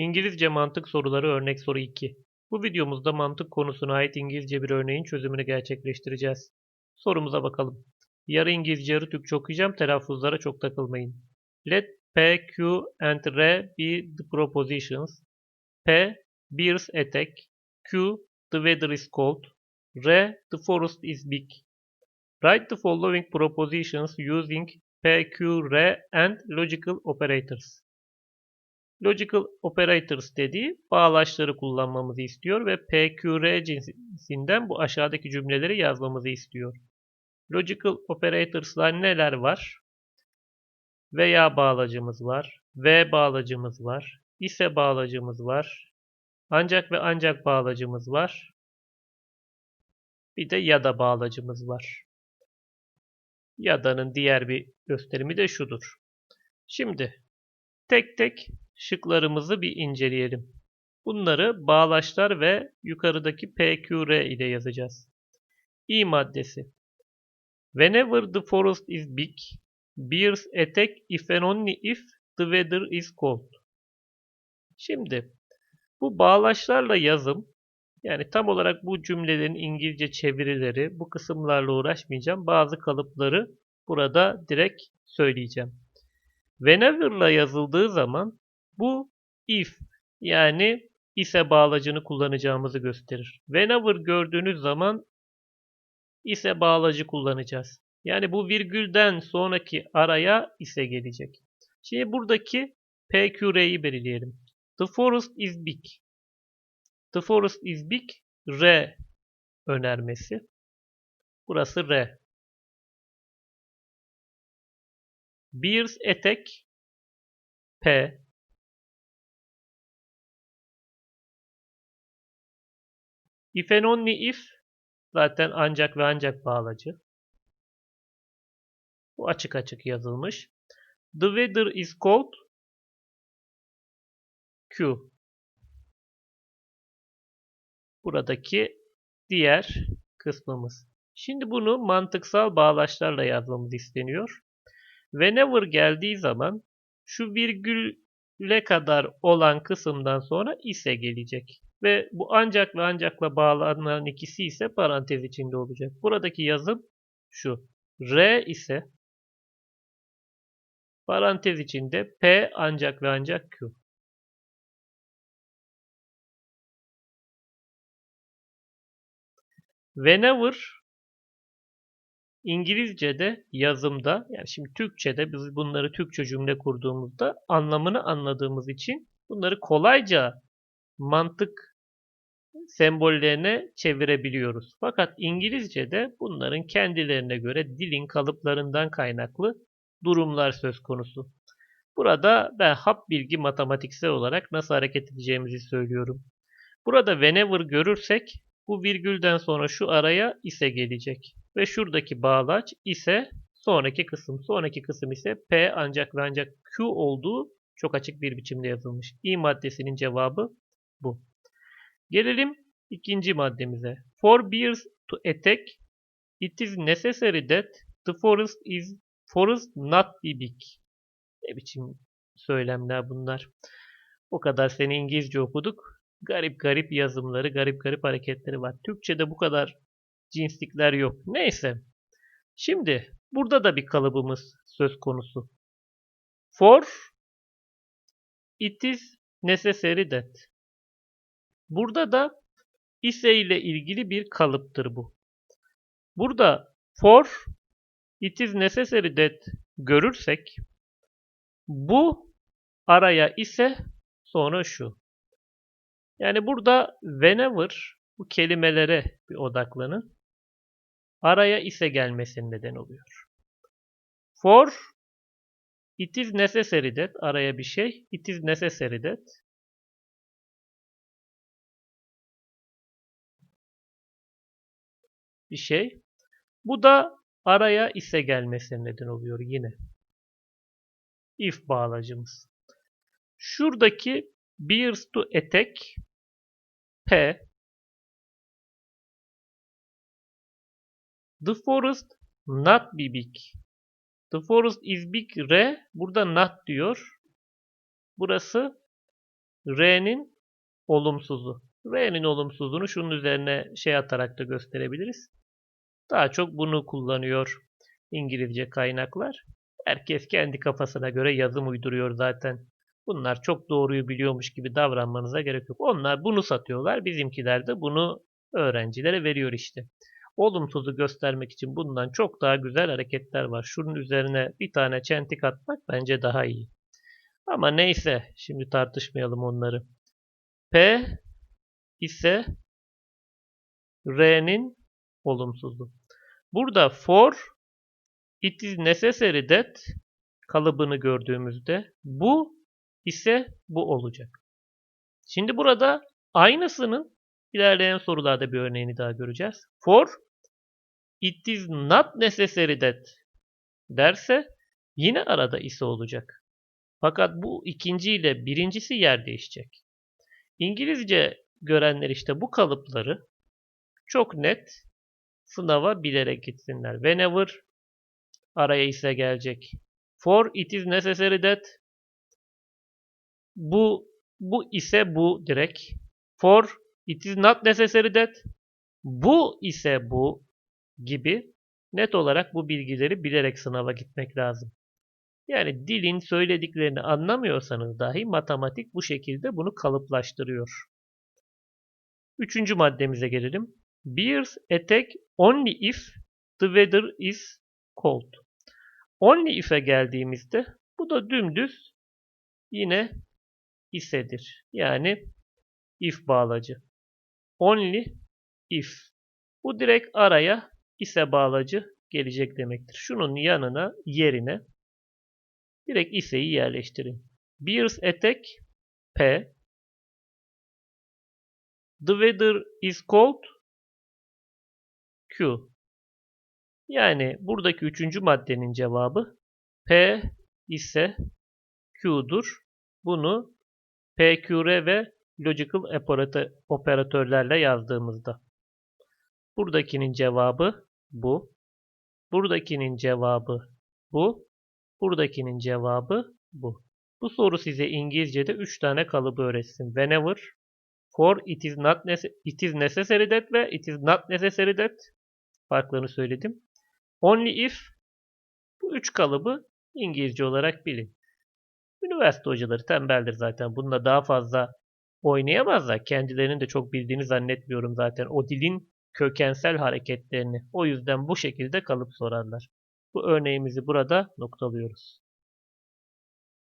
İngilizce mantık soruları örnek soru 2. Bu videomuzda mantık konusuna ait İngilizce bir örneğin çözümünü gerçekleştireceğiz. Sorumuza bakalım. Yarı İngilizce yarı Türkçe okuyacağım. Telaffuzlara çok takılmayın. Let P, Q and R be the propositions. P. Bears attack. Q. The weather is cold. R. The forest is big. Write the following propositions using P, Q, R and logical operators. Logical operators dediği bağlaçları kullanmamızı istiyor ve PQR cinsinden bu aşağıdaki cümleleri yazmamızı istiyor. Logical operators'lar neler var? Veya bağlacımız var, ve bağlacımız var, ise bağlacımız var, ancak ve ancak bağlacımız var, bir de ya da bağlacımız var. Yada'nın diğer bir gösterimi de şudur. Şimdi tek tek şıklarımızı bir inceleyelim. Bunları bağlaçlar ve yukarıdaki PQR ile yazacağız. İ maddesi. Whenever the forest is big, bears attack if and only if the weather is cold. Şimdi bu bağlaçlarla yazım yani tam olarak bu cümlelerin İngilizce çevirileri bu kısımlarla uğraşmayacağım. Bazı kalıpları burada direkt söyleyeceğim. Whenever'la yazıldığı zaman bu if yani ise bağlacını kullanacağımızı gösterir. Whenever gördüğünüz zaman ise bağlacı kullanacağız. Yani bu virgülden sonraki araya ise gelecek. Şimdi buradaki PQR'yi belirleyelim. The forest is big. The forest is big. R önermesi. Burası R. Bears attack P. If and only if zaten ancak ve ancak bağlacı. Bu açık açık yazılmış. The weather is cold. Q. Buradaki diğer kısmımız. Şimdi bunu mantıksal bağlaçlarla yazmamız isteniyor. Whenever geldiği zaman şu virgüle kadar olan kısımdan sonra ise gelecek. Ve bu ancak ve ancakla bağlanan ikisi ise parantez içinde olacak. Buradaki yazım şu. R ise parantez içinde P ancak ve ancak Q. Whenever İngilizce'de yazımda yani şimdi Türkçe'de biz bunları Türkçe cümle kurduğumuzda anlamını anladığımız için bunları kolayca mantık sembollerine çevirebiliyoruz. Fakat İngilizce'de bunların kendilerine göre dilin kalıplarından kaynaklı durumlar söz konusu. Burada ben hap bilgi matematiksel olarak nasıl hareket edeceğimizi söylüyorum. Burada whenever görürsek bu virgülden sonra şu araya ise gelecek. Ve şuradaki bağlaç ise sonraki kısım. Sonraki kısım ise P ancak ve ancak Q olduğu çok açık bir biçimde yazılmış. İ maddesinin cevabı bu. Gelelim ikinci maddemize. For bears to attack, it is necessary that the forest is forest not be big. Ne biçim söylemler bunlar. O kadar sene İngilizce okuduk. Garip garip yazımları, garip garip hareketleri var. Türkçe'de bu kadar cinslikler yok. Neyse. Şimdi burada da bir kalıbımız söz konusu. For it is necessary that. Burada da ise ile ilgili bir kalıptır bu. Burada for it is necessary that görürsek bu araya ise sonra şu. Yani burada whenever bu kelimelere bir odaklanın. Araya ise gelmesinin neden oluyor. For it is necessary that araya bir şey. It is necessary that bir şey. Bu da araya ise gelmesine neden oluyor yine. If bağlacımız. Şuradaki bears to attack P The forest not be big. The forest is big R. Burada not diyor. Burası R'nin olumsuzu. R'nin olumsuzunu şunun üzerine şey atarak da gösterebiliriz. Daha çok bunu kullanıyor İngilizce kaynaklar. Herkes kendi kafasına göre yazım uyduruyor zaten. Bunlar çok doğruyu biliyormuş gibi davranmanıza gerek yok. Onlar bunu satıyorlar. Bizimkiler de bunu öğrencilere veriyor işte. Olumsuzu göstermek için bundan çok daha güzel hareketler var. Şunun üzerine bir tane çentik atmak bence daha iyi. Ama neyse şimdi tartışmayalım onları. P ise R'nin olumsuzu. Burada for it is necessary that kalıbını gördüğümüzde bu ise bu olacak. Şimdi burada aynısının ilerleyen sorularda bir örneğini daha göreceğiz. For it is not necessary that derse yine arada ise olacak. Fakat bu ikinci ile birincisi yer değişecek. İngilizce görenler işte bu kalıpları çok net sınava bilerek gitsinler. Whenever araya ise gelecek. For it is necessary that bu bu ise bu direkt. For it is not necessary that bu ise bu gibi net olarak bu bilgileri bilerek sınava gitmek lazım. Yani dilin söylediklerini anlamıyorsanız dahi matematik bu şekilde bunu kalıplaştırıyor. Üçüncü maddemize gelelim. Bears attack only if the weather is cold. Only if'e geldiğimizde bu da dümdüz yine isedir. Yani if bağlacı. Only if. Bu direkt araya ise bağlacı gelecek demektir. Şunun yanına yerine direkt ise'yi yerleştirin. Bears attack P. The weather is cold Q. Yani buradaki üçüncü maddenin cevabı P ise Q'dur. Bunu PQR ve logical operatörlerle yazdığımızda. Buradakinin cevabı bu. Buradakinin cevabı bu. Buradakinin cevabı bu. Bu soru size İngilizce'de 3 tane kalıbı öğretsin. Whenever, for, it is not it is necessary that ve it is not necessary that farklarını söyledim. Only if bu üç kalıbı İngilizce olarak bilin. Üniversite hocaları tembeldir zaten. Bununla daha fazla oynayamazlar. Kendilerinin de çok bildiğini zannetmiyorum zaten. O dilin kökensel hareketlerini. O yüzden bu şekilde kalıp sorarlar. Bu örneğimizi burada noktalıyoruz.